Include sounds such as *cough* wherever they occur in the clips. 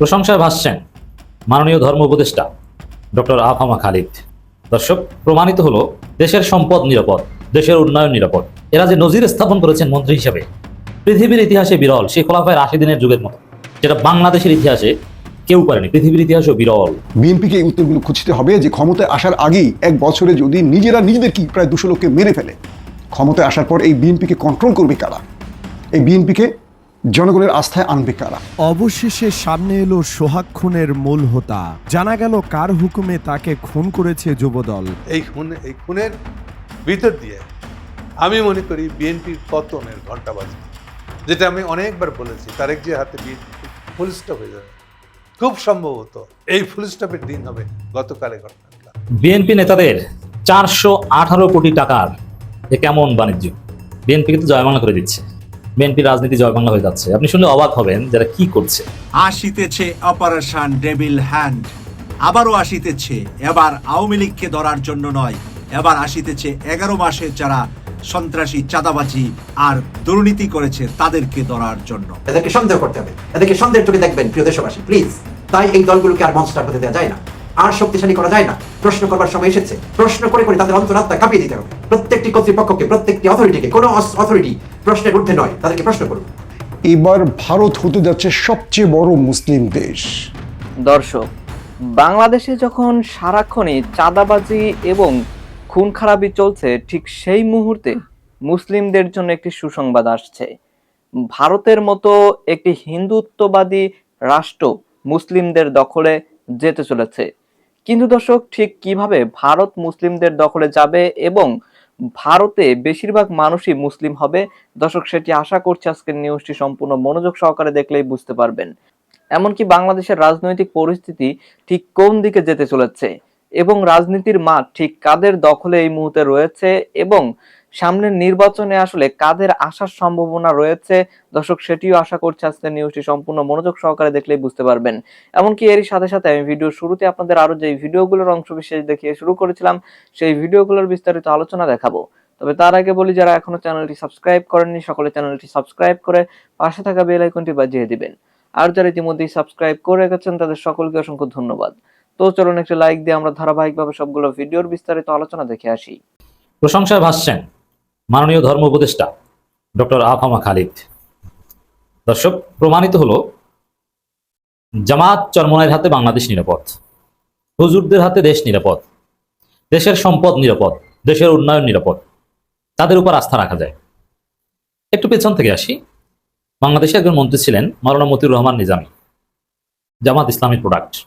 প্রশংসায় ভাসছেন মাননীয় ধর্ম উপদেষ্টা ডক্টর আফামা খালিদ। দর্শক, প্রমাণিত হলো দেশের সম্পদ নিরাপদ, দেশের উন্নয়ন নিরাপদ। এরা যে নজির স্থাপন করেছেন মন্ত্রী হিসেবে, পৃথিবীর ইতিহাসে বিরল সেই খোলাফায় রাশিদিনের যুগের মতো। যেটা বাংলাদেশের ইতিহাসে কেউ পারেনি পৃথিবীর ইতিহাসও বিরল। বিএনপিকে এই উত্তরগুলো খুঁজতে হবে যে ক্ষমতায় আসার আগেই এক বছরে যদি নিজেরা নিজেদেরকে প্রায় দুশো লোককে মেরে ফেলে। ক্ষমতায় আসার পর এই বিএনপিকে কন্ট্রোল করবে কারা? এই বিএনপিকে জনগণের আস্থায় আনবে কারা? অবশেষে সামনে এলো সোহাগ খুনের মূল হোতা। জানা গেল কার হুকুমে তাকে খুন করেছে যুবদল। এই খুন এই খুনের ভিতর দিয়ে আমি মনে করি বিএনপির পতনের ঘণ্টা বাজে যেটা আমি অনেকবার বলেছি তারেক যে হাতে বিএনপি ফুল স্টপ হয়ে যাবে। খুব সম্ভবত এই ফুল স্টপের দিন হবে গতকালে ঘটনাটা। বিএনপি নেতাদের চারশো আঠারো কোটি টাকার এ কেমন বাণিজ্য? বিএনপি কিন্তু জয়বাংলা করে দিচ্ছে। বিএনপি রাজনীতি জয়বাংলা হয়ে যাচ্ছে। আপনি শুনলে অবাক হবেন যারা কি করছে। আসিতেছে অপারেশন ডেভিল হ্যান্ড। আবারও আসিতেছে এবার আওয়ামী লীগকে ধরার জন্য নয়। এবার আসিতেছে এগারো মাসে যারা সন্ত্রাসী চাঁদাবাজি আর দুর্নীতি করেছে তাদেরকে ধরার জন্য। এদেরকে সন্দেহ করতে হবে। এদেরকে সন্দেহের চোখে দেখবেন প্রিয় দেশবাসী। প্লিজ তাই এই দলগুলোকে আর মঞ্চটা হতে দেওয়া যায় না। আর শক্তিশালী করা যায় না। প্রশ্ন করবার সময় এসেছে। প্রশ্ন করে করে তাদের অন্তরাত্মা কাঁপিয়ে দিতে হবে। প্রত্যেকটি কর্তৃপক্ষকে প্রত্যেকটি অথরিটিকে কোনো অথরিটি প্রশ্নের ঊর্ধ্বে নয়। তাদেরকে প্রশ্ন করুন। এবার ভারত হতে যাচ্ছে সবচেয়ে বড় মুসলিম দেশ। দর্শক বাংলাদেশে যখন সারাক্ষণই চাঁদাবাজি এবং খুন খারাপি চলছে ঠিক সেই মুহূর্তে মুসলিমদের জন্য একটি সুসংবাদ আসছে। ভারতের মতো একটি হিন্দুত্ববাদী রাষ্ট্র মুসলিমদের দখলে যেতে চলেছে। কিন্তু দর্শক, ঠিক কীভাবে ভারত মুসলিমদের দখলে যাবে এবং ভারতে বেশিরভাগ মানুষই মুসলিম হবে? দর্শক, সেটি আশা করছি আজকের নিউজটি সম্পূর্ণ মনোযোগ সহকারে দেখলেই বুঝতে পারবেন। এমনকি বাংলাদেশের রাজনৈতিক পরিস্থিতি ঠিক কোন দিকে যেতে চলেছে এবং রাজনীতির মাঠ ঠিক কাদের দখলে এই মুহূর্তে রয়েছে এবং সামনের নির্বাচনে আসলে কাদের আসার সম্ভাবনা রয়েছে? দর্শক, সেটিও আশা করছি আজকের নিউজটি সম্পূর্ণ মনোযোগ সহকারে দেখলেই বুঝতে পারবেন। এমনকি এরই সাথে সাথে আমি ভিডিও শুরুতে আপনাদের আরও যে ভিডিওগুলোর অংশ বিশেষ দেখিয়ে শুরু করেছিলাম, সেই ভিডিওগুলোর বিস্তারিত আলোচনা দেখাবো। তবে তার আগে বলি, যারা এখনও চ্যানেলটি সাবস্ক্রাইব করেননি, সকলে চ্যানেলটি সাবস্ক্রাইব করে পাশে থাকা বেল আইকনটি বাজিয়ে দিবেন। আর যারা ইতিমধ্যেই সাবস্ক্রাইব করে রেখেছেন, তাদের সকলকে অসংখ্য ধন্যবাদ। তো চলুন একটি লাইক দিয়ে আমরা ধারাবাহিকভাবে সবগুলো ভিডিওর বিস্তারিত আলোচনা দেখে আসি। প্রশংসায় ভাসছেন। মাননীয় ধর্ম উপদেষ্টা ডক্টর আফামা খালিদ। দর্শক, প্রমাণিত হলো, জামাত চরমনায়ের হাতে বাংলাদেশ নিরাপদ। হুজুরদের হাতে দেশ নিরাপদ। দেশের সম্পদ নিরাপদ। দেশের উন্নয়ন নিরাপদ। তাদের উপর আস্থা রাখা যায়। একটু পেছন থেকে আসি। বাংলাদেশে একজন মন্ত্রী ছিলেন মাওলানা মতিউর রহমান নিজামী। জামাত ইসলামী প্রোডাক্ট।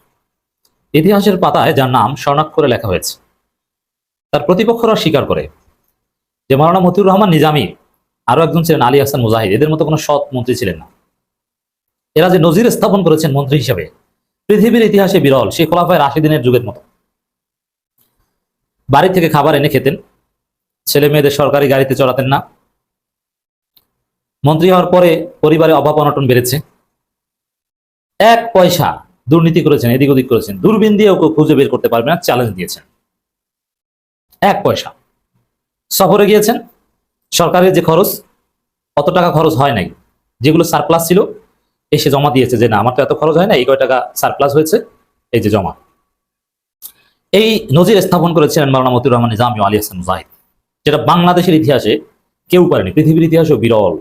ইতিহাসের পাতায় যার নাম স্বর্ণাক্ষরে লেখা হয়েছে। তার প্রতিপক্ষরা স্বীকার করে যে মাওলানা মতিউর রহমান নিজামী, আরও একজন ছিলেন আলী হাসান মুজাহিদ, এদের মতো কোনো সৎ মন্ত্রী ছিলেন না। এরা যে নজির স্থাপন করেছেন মন্ত্রী হিসেবে, পৃথিবীর ইতিহাসে বিরল, সেই খোলাফায় রাশিদিনের যুগের মতো। বাড়ি থেকে খাবার এনে খেতেন, ছেলে মেয়েদের সরকারি গাড়িতে চড়াতেন না। মন্ত্রী হওয়ার পরে পরিবারে অভাব অনটন বেড়েছে। এক পয়সা দুর্নীতি করেছেন, এদিক ওদিক করেছেন, দূরবীন দিয়ে ওকে খুঁজে বের করতে পারবে না চ্যালেঞ্জ দিয়েছেন। এক পয়সা। সফরে গিয়েছেন। সরকারের যে খরচ, অত টাকা খরচ হয় নাই। যেগুলো সারপ্লাস ছিল, এসে জমা দিয়েছে যে না, আমার তো এত খরচ হয় না, এই কয় টাকা সারপ্লাস হয়েছে, এই যে জমা। এই নজির স্থাপন করেছিলেন মাওলানা মতিউর রহমান নিজামী আলী হাসান মুজাহিদ, যেটা বাংলাদেশের ইতিহাসে কেউ পারেনি। পৃথিবীর ইতিহাসেও বিরল।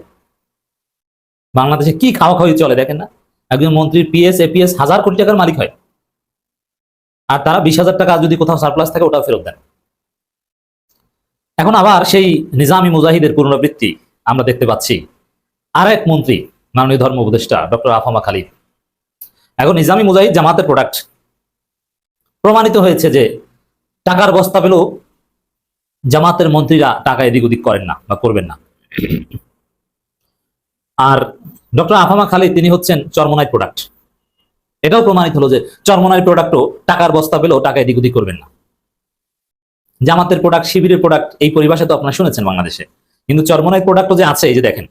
বাংলাদেশে কি খাওয়া খাওয়াই চলে দেখেন না? একজন মন্ত্রীর পিএস এপিএস হাজার কোটি টাকার মালিক হয়। আর তারা বিশ হাজার টাকা যদি কোথাও সারপ্লাস থাকে, ওটাও ফেরত দেন। এখন আবার সেই নিজামী মুজাহিদের পুনরাবৃত্তি আমরা দেখতে পাচ্ছি। আর এক মন্ত্রী, মাননীয় ধর্ম উপদেষ্টা ডক্টর আফামা খালিদ। এখন নিজামী মুজাহিদ জামাতের প্রোডাক্ট প্রমাণিত হয়েছে যে টাকার বস্তা পেলেও জামাতের মন্ত্রীরা টাকা এদিক ওদিক করেন না বা করবেন না। আর ডক্টর আফামা খালিদ, তিনি হচ্ছেন চরমনাই প্রোডাক্ট এটাও প্রমাণিত হলো যে চরমনাই প্রোডাক্টও টাকার বস্তা পেলেও টাকা এদিক ওদিক করবেন না। জামাতের প্রোডাক্ট শিবিরের প্রোডাক্ট এই পরিভাষা তো আপনারা শুনেছেন বাংলাদেশে। কিন্তু চরমনাই প্রোডাক্টও যে আছে, এই যে দেখেন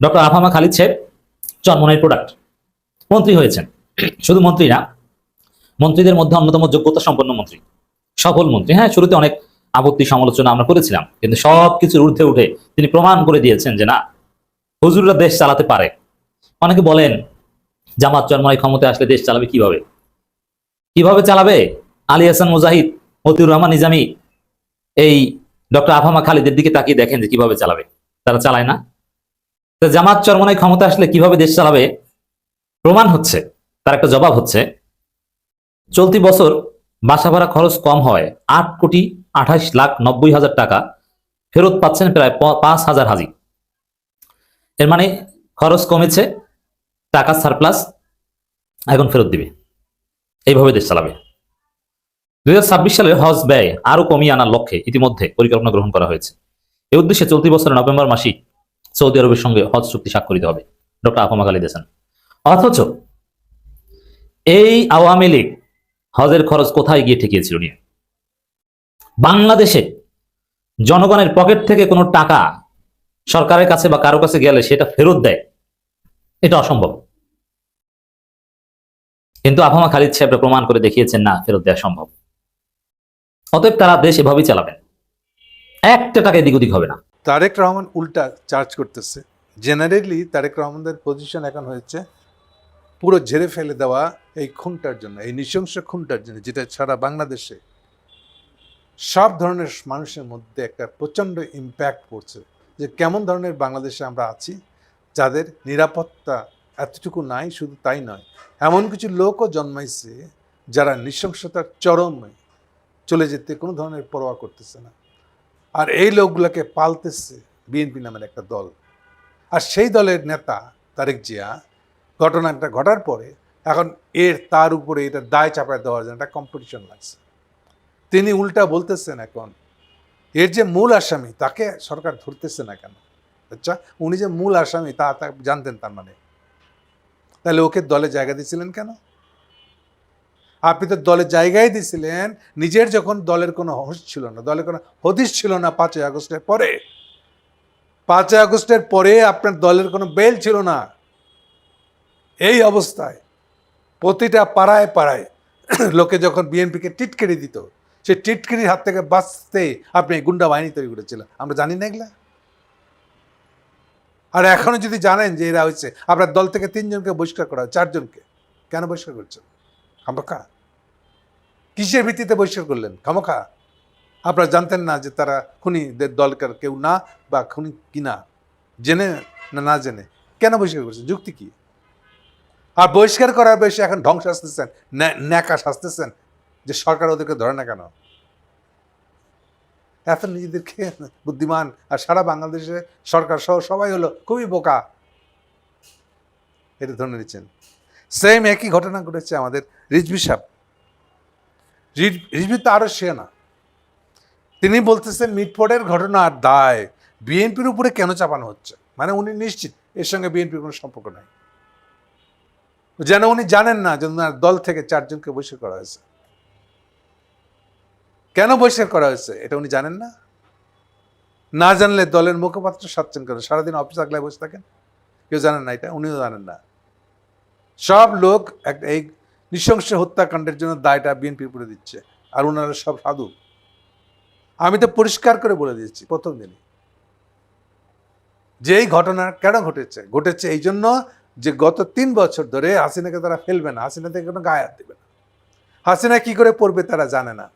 ডক্টর আফামা খালিদ সাহেব চরমনাই প্রোডাক্ট মন্ত্রী হয়েছেন। শুধু মন্ত্রী না, মন্ত্রীদের মধ্যে অন্যতম যোগ্যতা সম্পন্ন মন্ত্রী, সফল মন্ত্রী। হ্যাঁ শুরুতে অনেক আপত্তি সমালোচনা আমরা করেছিলাম, কিন্তু সব কিছুর ঊর্ধ্বে উঠে তিনি প্রমাণ করে দিয়েছেন যে না, হুজুররা দেশ চালাতে পারে। অনেকে বলেন, জামাত চরমাই ক্ষমতায় আসলে দেশ চালাবে কীভাবে? কীভাবে চালাবে? আলী হাসান মুজাহিদ মতিউর রহমান নিজামী এই ডক্টর আফামা খালিদের দিকে তাকিয়ে দেখেন যে কীভাবে চালাবে। তারা চালায় না। তো জামাত চরমনায় ক্ষমতা আসলে কীভাবে দেশ চালাবে, প্রমাণ হচ্ছে, তার একটা জবাব হচ্ছে, চলতি বছর বাসা ভাড়া খরচ কম হয়, আট কোটি আঠাশ লাখ নব্বই হাজার টাকা, ফেরত পাচ্ছেন প্রায় পাঁচ হাজার হাজি। এর মানে খরচ কমেছে, টাকা সারপ্লাস, এখন ফেরত দিবে। এইভাবে দেশ চালাবে। দুই সালে হজ ব্যয় আরও কমিয়ে আনার লক্ষ্যে ইতিমধ্যে পরিকল্পনা গ্রহণ করা হয়েছে। এ উদ্দেশ্যে চলতি বছরের নভেম্বর মাসেই সৌদি আরবের সঙ্গে হজ চুক্তি স্বাক্ষরিত হবে। ডক্টর আফামা খালিদ হাসান অথচ এই আওয়ামী লীগ হজের খরচ কোথায় গিয়ে ঠেকিয়েছিল নিয়ে? বাংলাদেশে জনগণের পকেট থেকে কোনো টাকা সরকারের কাছে বা কারও কাছে গেলে সেটা ফেরত দেয়, এটা অসম্ভব। কিন্তু আফামা খালিদ সাহেবরা প্রমাণ করে দেখিয়েছেন, না, ফেরত দেওয়া সম্ভব। অতএব তারা দেশ এভাবেই চালাবেন একটা টাকা এদিক ওদিক হবে না। তারেক রহমান উল্টা চার্জ করতেছে। জেনারেলি তারেক রহমানের পজিশন এখন হয়েছে পুরো ঝেড়ে ফেলে দেওয়া এই খুনটার জন্য, এই নৃশংস খুনটার জন্য, যেটা সারা বাংলাদেশে সব ধরনের মানুষের মধ্যে একটা প্রচণ্ড ইম্প্যাক্ট পড়ছে। যে কেমন ধরনের বাংলাদেশে আমরা আছি, যাদের নিরাপত্তা এতটুকু নাই, শুধু তাই নয়, এমন কিছু লোকও জন্মাইছে যারা নৃশংসতার চরমে চলে যেতে কোনো ধরনের পরোয়া করতেছে না। আর এই লোকগুলোকে পালতেছে বিএনপি নামের একটা দল। আর সেই দলের নেতা তারেক জিয়া, ঘটনাটা ঘটার পরে এখন এর তার উপরে এটা দায় চাপায় দেওয়ার জন্য একটা কম্পিটিশন লাগছে। তিনি উল্টা বলতেছেন এখন, এর যে মূল আসামি তাকে সরকার ধরতেছে না কেন? আচ্ছা উনি যে মূল আসামি তা তা জানতেন তার মানে। তাহলে ওকে দলে জায়গা দিয়েছিলেন কেন? আপনি তো দলে জায়গায় দিয়েছিলেন, নিজের যখন দলের কোনো হোশ ছিল না, দলের কোনো হদিশ ছিল না পাঁচই আগস্টের পরে। পাঁচই আগস্টের পরে আপনার দলের কোনো বেল ছিল না। এই অবস্থায় প্রতিটা পাড়ায় পাড়ায় *clears throat* লোকে যখন বিএনপিকে টিটকেরি দিত সে টিটকিরির হাত থেকে বাঁচতে আপনি গুন্ডা বাহিনী তৈরি করেছিলেন। আমরা জানি না এগুলা। আর এখনও যদি জানেন যে এরা হচ্ছে, আপনার দল থেকে তিনজনকে বহিষ্কার করা হয়, চারজনকে। কেন বহিষ্কার করছেন? খামোখা? কিসের ভিত্তিতে বহিষ্কার করলেন? খামোখা? আপনারা জানতেন না যে তারা খুনিদের দলকার কেউ না বা খুনি কি না জেনে না না জেনে। কেন বহিষ্কার করছেন? যুক্তি কি? আর বহিষ্কার করার বেশি এখন ধ্বংস আসতেছেন ন্যাকা সাজতেছেন যে সরকার ওদেরকে ধরে না কেন? এত নিজেদেরকে বুদ্ধিমান আর সারা বাংলাদেশে সরকার সহ সবাই হলো খুবই বোকা। এটা ধরে নিচ্ছেন। সেম একই ঘটনা ঘটেছে আমাদের রিজভি সাহেব। রিজ- রিজভি তো আরও সে না। তিনি বলতেছেন মিটপটের ঘটনার দায়। বিএনপির উপরে কেন চাপানো হচ্ছে? মানে উনি নিশ্চিত, এর সঙ্গে বিএনপির কোনো সম্পর্ক নাই। যেন উনি জানেন না যে ওনার দল থেকে চারজনকে বহিষ্কার করা হয়েছে। কেন বহিষ্কার করা হয়েছে, এটা উনি জানেন না? না জানলে দলের মুখপাত্র সাচ্ছেন কেন? সারাদিন অফিস আগলায় বসে থাকেন? কেউ জানেন না এটা? উনিও জানেন না। সব লোক একটা এই নৃশংস হত্যাকাণ্ডের জন্য দায়টা বিএনপির উপরে দিচ্ছে, আর ওনারা সব সাধু। আমি তো পরিষ্কার করে বলে দিয়েছি প্রথম দিনে। যে এই ঘটনা কেন ঘটেছে? ঘটেছে এই জন্য যে গত তিন বছর ধরে হাসিনাকে তারা ফেলবে না, হাসিনা থেকে কোনো গায়ে হাত দেবে না। হাসিনা কি করে পড়বে তারা জানে না।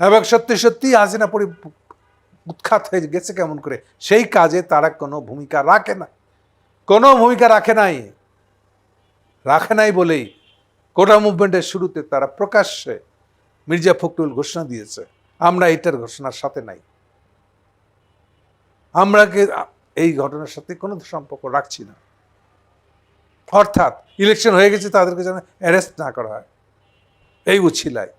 এবং সত্যি সত্যি হাসিনা পরি উৎখাত হয়ে গেছে কেমন করে? সেই কাজে তারা কোনো ভূমিকা রাখে না। কোনো ভূমিকা রাখে নাই। রাখে নাই বলেই কোটা মুভমেন্টের শুরুতে তারা প্রকাশ্যে মির্জা ফখরুল ঘোষণা দিয়েছে, আমরা এটার ঘোষণার সাথে নাই। আমরা এই ঘটনার সাথে কোনো সম্পর্ক রাখছি না। অর্থাৎ ইলেকশন হয়ে গেছে, তাদেরকে যেন অ্যারেস্ট না করা হয়। এই উছিলায়।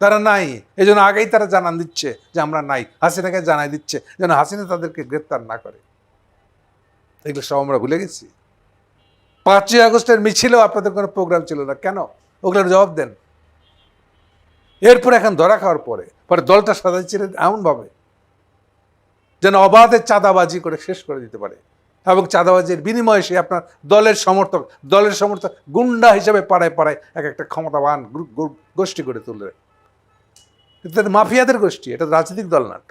তারা নাই এই জন্য আগেই তারা জানান দিচ্ছে যে আমরা নাই, হাসিনাকে জানাই দিচ্ছে যেন হাসিনা তাদেরকে গ্রেপ্তার না করে। এগুলো সব আমরা ভুলে গেছি। পাঁচই আগস্টের মিছিলেও আপনাদের কোনো প্রোগ্রাম ছিল না। কেন? ওগুলোর জবাব দেন। এরপর এখন ধরা খাওয়ার পরে পরে দলটা সাজাইছিলেন এমনভাবে, যেন অবাধে চাঁদাবাজি করে শেষ করে দিতে পারে। এবং চাঁদাবাজির বিনিময়ে সে আপনার দলের সমর্থক দলের সমর্থক গুন্ডা হিসেবে পাড়ায় পাড়ায় এক একটা ক্ষমতাবান গোষ্ঠী করে তুলবে এটা মাফিয়াদের গোষ্ঠী, এটা রাজনৈতিক দল নাট্য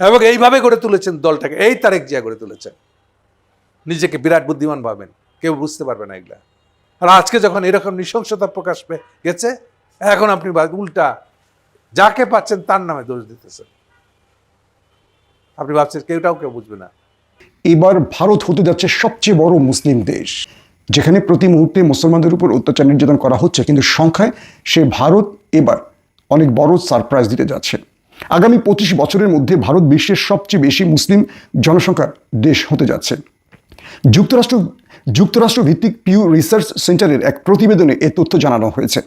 এবং এইভাবে গড়ে তুলেছেন দলটাকে, এই তারেক জিয়া গড়ে তুলেছেন। নিজেকে বিরাট বুদ্ধিমান ভাবেন। কেউ বুঝতে পারবে না এগুলা। আর আজকে যখন এরকম নৃশংসতা প্রকাশ পেয়ে গেছে, এখন আপনি উল্টা, যাকে পাচ্ছেন তার নামে দোষ দিতেছেন। আপনি ভাবছেন কেউটাও কেউ বুঝবে না। এবার ভারত হতে যাচ্ছে সবচেয়ে বড় মুসলিম দেশ, যেখানে প্রতি মুহূর্তে মুসলমানদের উপর অত্যাচার নির্যাতন করা হচ্ছে, কিন্তু সংখ্যায় সে ভারত এবার অনেক বড় সারপ্রাইজ দিতে যাচ্ছে। আগামী পঁচিশ বছরের মধ্যে ভারত বিশ্বের সবচেয়ে বেশি মুসলিম জনসংখ্যার দেশ হতে যাচ্ছে। যুক্তরাষ্ট্র যুক্তরাষ্ট্র ভিত্তিক পিউ রিসার্চ সেন্টারের এক প্রতিবেদনে এ তথ্য জানানো হয়েছে।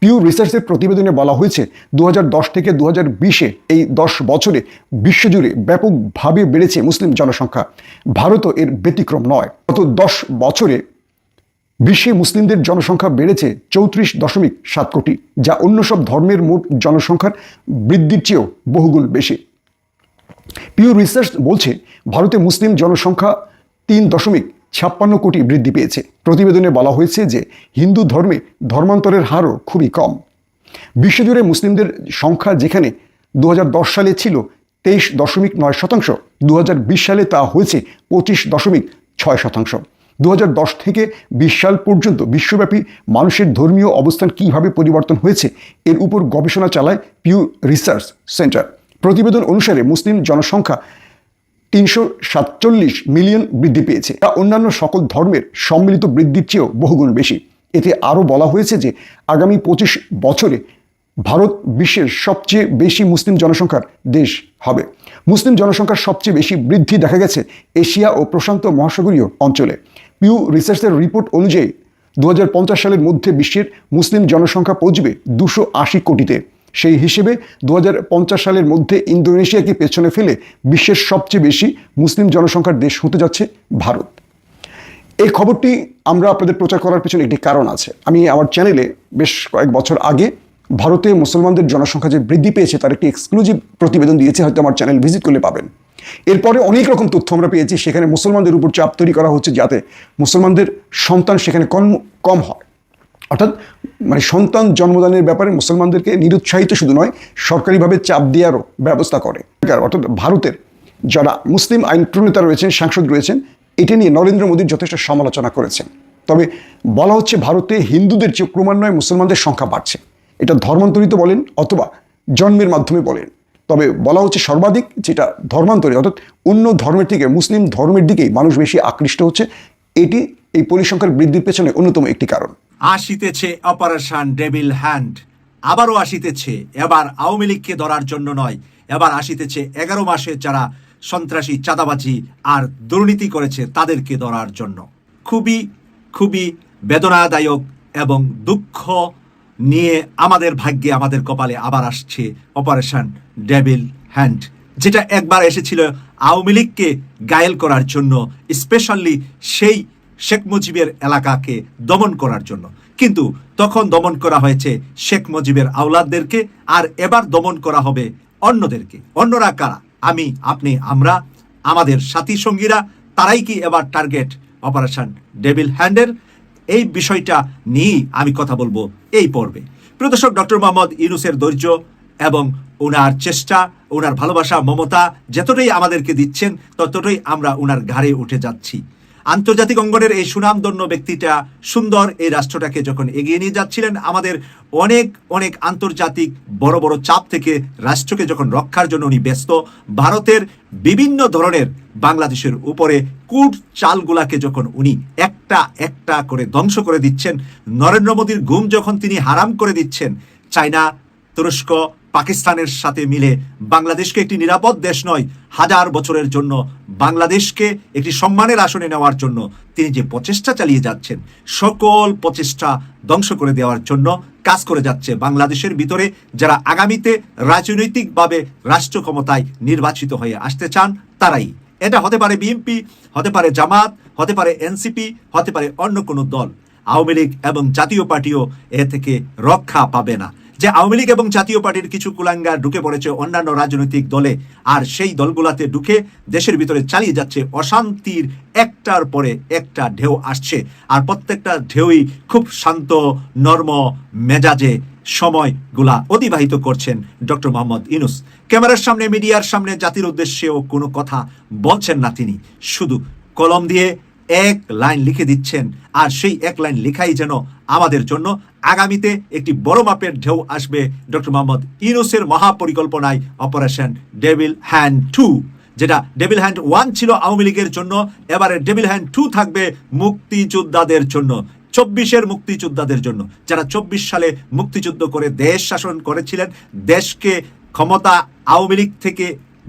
পিউ রিসার্চের প্রতিবেদনে বলা হয়েছে দু হাজার দশ থেকে দু বিশে এই দশ বছরে বিশ্বজুড়ে ব্যাপকভাবে বেড়েছে মুসলিম জনসংখ্যা। ভারতও এর ব্যতিক্রম নয়। গত দশ বছরে বিশ্বে মুসলিমদের জনসংখ্যা বেড়েছে চৌত্রিশ দশমিক সাত কোটি, যা অন্য সব ধর্মের মোট জনসংখ্যার বৃদ্ধির চেয়েও বহুগুণ বেশি। পিউ রিসার্চ বলছে, ভারতে মুসলিম জনসংখ্যা তিন দশমিক ছাপ্পান্ন কোটি বৃদ্ধি পেয়েছে। প্রতিবেদনে বলা হয়েছে যে হিন্দু ধর্মে ধর্মান্তরের হারও খুবই কম। বিশ্বজুড়ে মুসলিমদের সংখ্যা যেখানে দু হাজার দশ সালে ছিল তেইশ দশমিক নয় শতাংশ দু হাজার বিশ সালে তা হয়েছে পঁচিশ দশমিক ছয় শতাংশ। দু হাজার দশ থেকে বিশ সাল পর্যন্ত বিশ্বব্যাপী মানুষের ধর্মীয় অবস্থান কীভাবে পরিবর্তন হয়েছে, এর উপর গবেষণা চালায় পিউ রিসার্চ সেন্টার প্রতিবেদন অনুসারে মুসলিম জনসংখ্যা তিনশো সাতচল্লিশ মিলিয়ন বৃদ্ধি পেয়েছে। তা অন্যান্য সকল ধর্মের সম্মিলিত বৃদ্ধির চেয়েও বহুগুণ বেশি। এতে আরও বলা হয়েছে যে, আগামী পঁচিশ বছরে ভারত বিশ্বের সবচেয়ে বেশি মুসলিম জনসংখ্যার দেশ হবে। মুসলিম জনসংখ্যার সবচেয়ে বেশি বৃদ্ধি দেখা গেছে এশিয়া ও প্রশান্ত মহাসাগরীয় অঞ্চলে। পিউ রিসার্চের রিপোর্ট অনুযায়ী দু হাজার পঞ্চাশ সালের মধ্যে বিশ্বের মুসলিম জনসংখ্যা পৌঁছবে দুশো কোটিতে। সেই হিসেবে দু হাজার পঞ্চাশ সালের মধ্যে ইন্দোনেশিয়াকে পেছনে ফেলে বিশ্বের সবচেয়ে বেশি মুসলিম জনসংখ্যার দেশ হতে যাচ্ছে ভারত। এই খবরটি আমরা আপনাদের প্রচার করার পেছনে একটি কারণ আছে। আমি আমার চ্যানেলে বেশ কয়েক বছর আগে ভারতে মুসলমানদের জনসংখ্যা যে বৃদ্ধি পেয়েছে তার একটি এক্সক্লুসিভ প্রতিবেদন দিয়েছে, হয়তো আমার চ্যানেল ভিজিট করলে পাবেন। এরপরে অনেক রকম তথ্য আমরা পেয়েছি, সেখানে মুসলমানদের উপর চাপ তৈরি করা হচ্ছে যাতে মুসলমানদের সন্তান সেখানে কম কম হয়। অর্থাৎ মানে সন্তান জন্মদানের ব্যাপারে মুসলমানদেরকে নিরুৎসাহিত শুধু নয়, সরকারিভাবে চাপ দেওয়ারও ব্যবস্থা করে। অর্থাৎ ভারতের যারা মুসলিম আইন প্রণেতা রয়েছেন, সাংসদ রয়েছেন, এটা নিয়ে নরেন্দ্র মোদীর যথেষ্ট সমালোচনা করেছেন। তবে বলা হচ্ছে ভারতে হিন্দুদের চেয়ে ক্রমান্বয়ে মুসলমানদের সংখ্যা বাড়ছে, এটা ধর্মান্তরিত বলেন অথবা জন্মের মাধ্যমে বলেন। তবে বলা হচ্ছে সর্বাধিক যেটা ধর্মান্তরিত অর্থাৎ অন্য ধর্মের থেকে মুসলিম ধর্মের দিকেই মানুষ বেশি আকৃষ্ট হচ্ছে, এটি এই পরিসংখ্যার বৃদ্ধির পেছনে অন্যতম একটি কারণ। আসিতেছে অপারেশন ডেভিল হ্যান্ড। আবারও আসিতেছে, এবার আওয়ামী লীগকে ধরার জন্য নয়, এবার আসিতেছে এগারো মাসে যারা সন্ত্রাসী, চাঁদাবাজি আর দুর্নীতি করেছে তাদেরকে ধরার জন্য। খুবই খুবই বেদনাদায়ক এবং দুঃখ নিয়ে আমাদের ভাগ্যে, আমাদের কপালে আবার আসছে অপারেশন ডেভিল হ্যান্ড, যেটা একবার এসেছিল আওয়ামী লীগকে গায়েল করার জন্য, স্পেশালি সেই শেখ মুজিবের এলাকাকে দমন করার জন্য। কিন্তু তখন দমন করা হয়েছে শেখ মুজিবের আওলাদদেরকে, আর এবার দমন করা হবে অন্যদেরকে। অন্যরা কারা? আমি, আপনি, আমরা, আমাদের সাথী সঙ্গীরা তারাই কি এবার টার্গেট অপারেশন ডেভিল হ্যান্ডের এই বিষয়টা নিয়েই আমি কথা বলব এই পর্বে। প্রিয় দর্শক, ডক্টর মোহাম্মদ ইউনুসের ধৈর্য এবং ওনার চেষ্টা ওনার ভালোবাসা, মমতা, যতটাই আমাদেরকে দিচ্ছেন, ততটাই আমরা ওনার ঘাড়ে উঠে যাচ্ছি। আন্তর্জাতিক অঙ্গনের এই সুনামধন্য ব্যক্তিটা সুন্দর এই রাষ্ট্রটাকে যখন এগিয়ে নিয়ে যাচ্ছিলেন, আমাদের অনেক অনেক আন্তর্জাতিক বড় বড় চাপ থেকে রাষ্ট্রকে যখন রক্ষার জন্য উনি ব্যস্ত, ভারতের বিভিন্ন ধরনের বাংলাদেশের উপরে কূট চালগুলাকে যখন উনি একটা একটা করে ধ্বংস করে দিচ্ছেন, নরেন্দ্র মোদীর ঘুম যখন তিনি হারাম করে দিচ্ছেন, চায়না, তুরস্ক পাকিস্তানের সাথে মিলে বাংলাদেশকে একটি নিরাপদ দেশ নয়, হাজার বছরের জন্য বাংলাদেশকে একটি সম্মানের আসনে নেওয়ার জন্য তিনি যে প্রচেষ্টা চালিয়ে যাচ্ছেন, সকল প্রচেষ্টা ধ্বংস করে দেওয়ার জন্য কাজ করে যাচ্ছে বাংলাদেশের ভিতরে যারা আগামীতে রাজনৈতিকভাবে রাষ্ট্র ক্ষমতায় নির্বাচিত হয়ে আসতে চান তারাই। এটা হতে পারে বিএনপি, হতে পারে জামাত, হতে পারে এনসিপি, হতে পারে অন্য কোনো দল। আওয়ামী লীগ এবং জাতীয় পার্টিও এ থেকে রক্ষা পাবে না। যে আওয়ামী লীগ এবং জাতীয় পার্টির কিছু কুলাঙ্গার ঢুকে পড়েছে অন্যান্য রাজনৈতিক দলে, আর সেই দলগুলাতে ঢুকে দেশের ভিতরে চালিয়ে যাচ্ছে অশান্তির একটার পরে একটা ঢেউ আসছে। আর প্রত্যেকটা ঢেউই খুব শান্ত, নর্ম মেজাজে সময়গুলা অতিবাহিত করছেন ডক্টর মোহাম্মদ ইনুস ক্যামেরার সামনে, মিডিয়ার সামনে জাতির উদ্দেশ্যেও কোনো কথা বলছেন না তিনি। শুধু কলম দিয়ে এক লাইন লিখে দিচ্ছেন। আর সেই এক লাইন লেখাই যেন আমাদের জন্য আগামীতে একটি বড় মাপের ঢেউ আসবে। ডক্টর মোহাম্মদ ইউনুসের মহাপরিকল্পনায় অপারেশন ডেভিল হ্যান্ড টু, যেটা ডেভিল হ্যান্ড ওয়ান ছিল আওয়ামী লীগের জন্য, এবারে ডেভিল হ্যান্ড টু থাকবে মুক্তিযোদ্ধাদের জন্য, চব্বিশের মুক্তিযোদ্ধাদের জন্য। যারা চব্বিশ সালে মুক্তিযুদ্ধ করে দেশ শাসন করেছিলেন, দেশকে ক্ষমতা আওয়ামী লীগ থেকে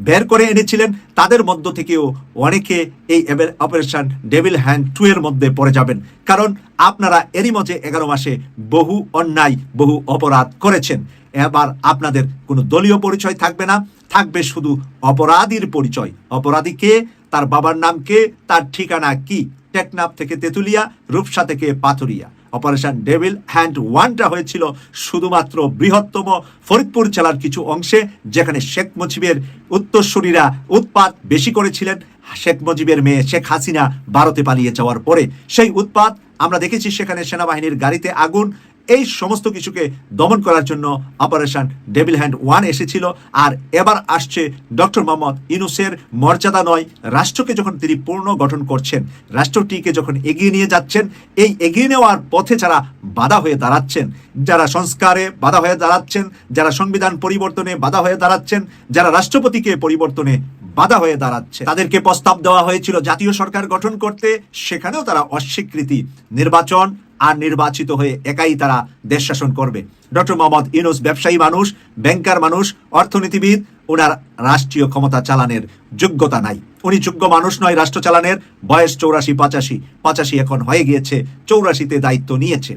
বের করে এনেছিলেন। তাদের মধ্য থেকেও অনেকে এই অপারেশন ডেভিল হ্যান্ড টু এর মধ্যে পড়ে যাবেন। কারণ আপনারা এরই মধ্যে এগারো মাসে বহু অন্যায়, বহু অপরাধ করেছেন। এবার আপনাদের কোনো দলীয় পরিচয় থাকবে না। থাকবে শুধু অপরাধীর পরিচয়। অপরাধী কে? তার বাবার নাম কে? তার ঠিকানা কি? টেকনাফ থেকে তেতুলিয়া, রূপসা থেকে পাথুরিয়া। অপারেশন ডেভিল হ্যান্ড ওয়ানটা হয়েছিল শুধুমাত্র বৃহত্তম ফরিদপুর জেলার কিছু অংশে, যেখানে শেখ মুজিবের উত্তরসূরীরা উৎপাত বেশি করেছিলেন। শেখ মুজিবের মেয়ে শেখ হাসিনা ভারতে পালিয়ে যাওয়ার পরে সেই উৎপাত আমরা দেখেছি সেখানে সেনাবাহিনীর গাড়িতে আগুন এই সমস্ত কিছুকে দমন করার জন্য অপারেশন ডেভিল হ্যান্ড ওয়ান এসেছিল আর এবার আসছে ডক্টর মোহাম্মদ ইনুসের মর্যাদা নয়, রাষ্ট্রকে যখন তিনি পূর্ণ গঠন করছেন, রাষ্ট্রটিকে যখন এগিয়ে নিয়ে যাচ্ছেন, এই এগিয়ে নেওয়ার পথে যারা বাধা হয়ে দাঁড়াচ্ছেন, যারা সংস্কারে বাধা হয়ে দাঁড়াচ্ছেন, যারা সংবিধান পরিবর্তনে বাধা হয়ে দাঁড়াচ্ছেন, যারা রাষ্ট্রপতিকে পরিবর্তনে বাধা হয়ে দাঁড়াচ্ছে, তাদেরকে প্রস্তাব দেওয়া হয়েছিল জাতীয় সরকার গঠন করতে, সেখানেও তারা অস্বীকৃতি। নির্বাচন আর নির্বাচিত হয়ে একাই তারা দেশ শাসন করবে। ডক্টর মোহাম্মদ ইউনুস ব্যবসায়ী মানুষ, ব্যাংকার মানুষ, অর্থনীতিবিদ ওনার রাষ্ট্রীয় ক্ষমতা চালানের যোগ্যতা নাই। উনি যোগ্য মানুষ নয় রাষ্ট্র চালানের, বয়স চৌরাশি পঁচাশি। পঁচাশি এখন হয়ে গিয়েছে, চৌরাশিতে দায়িত্ব নিয়েছে।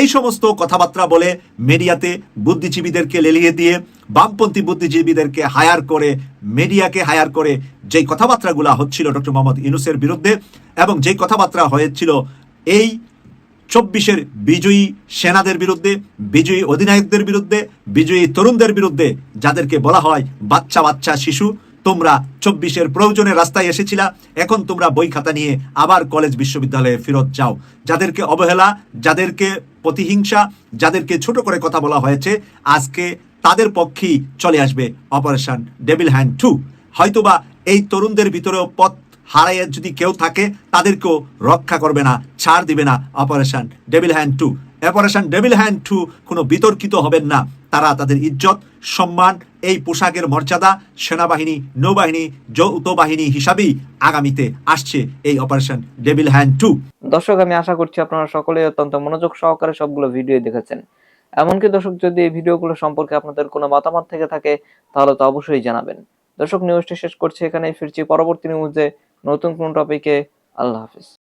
এই সমস্ত কথাবার্তা বলে মিডিয়াতে বুদ্ধিজীবীদেরকে লেলিয়ে দিয়ে, বামপন্থী বুদ্ধিজীবীদেরকে হায়ার করে, মিডিয়াকে হায়ার করে যেই কথাবার্তাগুলো হচ্ছিল ডক্টর মোহাম্মদ ইউনুসের বিরুদ্ধে এবং যেই কথাবার্তা হয়েছিল, এই চব্বিশের বিজয়ী সেনাদের বিরুদ্ধে, বিজয়ী অধিনায়কদের বিরুদ্ধে, বিজয়ী তরুণদের বিরুদ্ধে যাদেরকে বলা হয় বাচ্চা বাচ্চা শিশু, তোমরা চব্বিশের প্রয়োজনে রাস্তায় এসেছিলা, এখন তোমরা বই খাতা নিয়ে আবার কলেজ বিশ্ববিদ্যালয়ে ফেরত যাও। যাদেরকে অবহেলা, যাদেরকে প্রতিহিংসা, যাদেরকে ছোট করে কথা বলা হয়েছে, আজকে তাদের পক্ষেই চলে আসবে অপারেশন ডেভিল হ্যান্ড টু। হয়তোবা এই তরুণদের ভিতরেও পথ হারাইয়ে যদি কেউ থাকে, তাদেরকেও রক্ষা করবে না, ছাড় দিবে না operation devil hunt two. Operation devil hunt two কোনো বিতর্কিত হবেন না। তারা তাদের ইজ্জত, সম্মান, এই পোশাকের মর্যাদা সেনাবাহিনী, নৌবাহিনী, যৌথ বাহিনী হিসাবেই আগামীতে আসছে এই অপারেশন ডেভিল হ্যান্ড টু। দর্শক, আমি আশা করছি আপনারা সকলে অত্যন্ত মনোযোগ সহকারে সবগুলো ভিডিও দেখেছেন। এমনকি দর্শক, যদি এই ভিডিওগুলো সম্পর্কে আপনাদের কোনো মতামত থেকে থাকে, তাহলে তো অবশ্যই জানাবেন। দর্শক, নিউজটি শেষ করছি এখানেই। ফিরছি পরবর্তী নিউজে নতুন কোন টপিকে আল্লাহ হাফিজ।